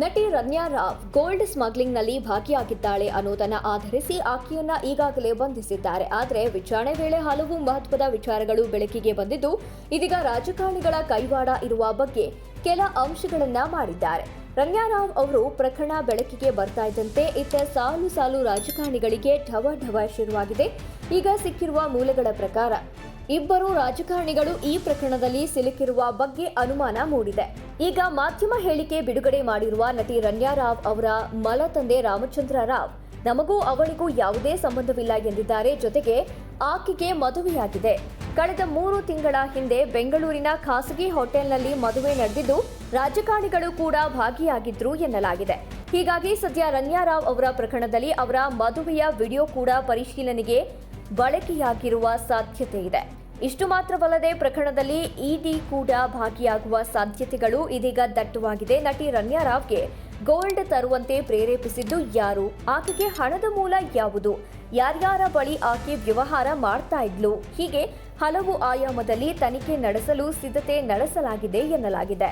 ನಟಿ ರನ್ಯಾ ರಾವ್ ಗೋಲ್ಡ್ ಸ್ಮಗ್ಲಿಂಗ್ನಲ್ಲಿ ಭಾಗಿಯಾಗಿದ್ದಾಳೆ ಅನ್ನೋದನ್ನ ಆಧರಿಸಿ ಆಕೆಯನ್ನ ಈಗಾಗಲೇ ಬಂಧಿಸಿದ್ದಾರೆ. ಆದರೆ ವಿಚಾರಣೆ ವೇಳೆ ಹಲವು ಮಹತ್ವದ ವಿಚಾರಗಳು ಬೆಳಕಿಗೆ ಬಂದಿದ್ದು, ಇದೀಗ ರಾಜಕಾರಣಿಗಳ ಕೈವಾಡ ಇರುವ ಬಗ್ಗೆ ಕೆಲ ಅಂಶಗಳನ್ನ ಮಾಡಿದ್ದಾರೆ. ರನ್ಯಾ ರಾವ್ ಅವರು ಪ್ರಕರಣ ಬೆಳಕಿಗೆ ಬರ್ತಾ ಇದ್ದಂತೆ ಇತ್ತ ಸಾಲು ಸಾಲು ರಾಜಕಾರಣಿಗಳಿಗೆ ಢವ ಢವ ಶುರುವಾಗಿದೆ. ಈಗ ಸಿಕ್ಕಿರುವ ಮೂಲಗಳ ಪ್ರಕಾರ ಇಬ್ಬರು ರಾಜಕಾರಣಿಗಳು ಈ ಪ್ರಕರಣದಲ್ಲಿ ಸಿಲುಕಿರುವ ಬಗ್ಗೆ ಅನುಮಾನ ಮೂಡಿದೆ. ಈಗ ಮಾಧ್ಯಮ ಹೇಳಿಕೆ ಬಿಡುಗಡೆ ಮಾಡಿರುವ ನಟಿ ರಣ್ಯಾ ರಾವ್ ಅವರ ಮಲ ತಂದೆ ರಾಮಚಂದ್ರ ರಾವ್ ನಮಗೂ ಅವಳಿಗೂ ಯಾವುದೇ ಸಂಬಂಧವಿಲ್ಲ ಎಂದಿದ್ದಾರೆ. ಜೊತೆಗೆ ಆಕೆಗೆ ಮದುವೆಯಾಗಿದೆ. ಕಳೆದ ಮೂರು ತಿಂಗಳ ಹಿಂದೆ ಬೆಂಗಳೂರಿನ ಖಾಸಗಿ ಹೋಟೆಲ್ನಲ್ಲಿ ಮದುವೆ ನಡೆದಿದ್ದು ರಾಜಕಾರಣಿಗಳು ಕೂಡ ಭಾಗಿಯಾಗಿದ್ರು ಎನ್ನಲಾಗಿದೆ. ಹೀಗಾಗಿ ಸದ್ಯ ರನ್ಯಾ ರಾವ್ ಅವರ ಪ್ರಕರಣದಲ್ಲಿ ಅವರ ಮದುವೆಯ ವಿಡಿಯೋ ಕೂಡ ಪರಿಶೀಲನೆಗೆ ಬಳಕೆಯಾಗಿರುವ ಸಾಧ್ಯತೆ ಇದೆ. ಇಷ್ಟು ಮಾತ್ರವಲ್ಲದೆ ಪ್ರಕರಣದಲ್ಲಿ ಇಡಿ ಕೂಡ ಭಾಗಿಯಾಗುವ ಸಾಧ್ಯತೆಗಳು ಇದೀಗ ದಟ್ಟವಾಗಿದೆ. ನಟಿ ರನ್ಯಾ ರಾವ್ಗೆ ಗೋಲ್ಡ್ ತರುವಂತೆ ಪ್ರೇರೇಪಿಸಿದ್ದು ಯಾರು? ಆಕೆಗೆ ಹಣದ ಮೂಲ ಯಾವುದು? ಯಾರ್ಯಾರ ಬಳಿ ಆಕೆ ವ್ಯವಹಾರ ಮಾಡ್ತಾ ಇದ್ಲು? ಹೀಗೆ ಹಲವು ಆಯಾಮದಲ್ಲಿ ತನಿಖೆ ನಡೆಸಲು ಸಿದ್ಧತೆ ನಡೆಸಲಾಗಿದೆ ಎನ್ನಲಾಗಿದೆ.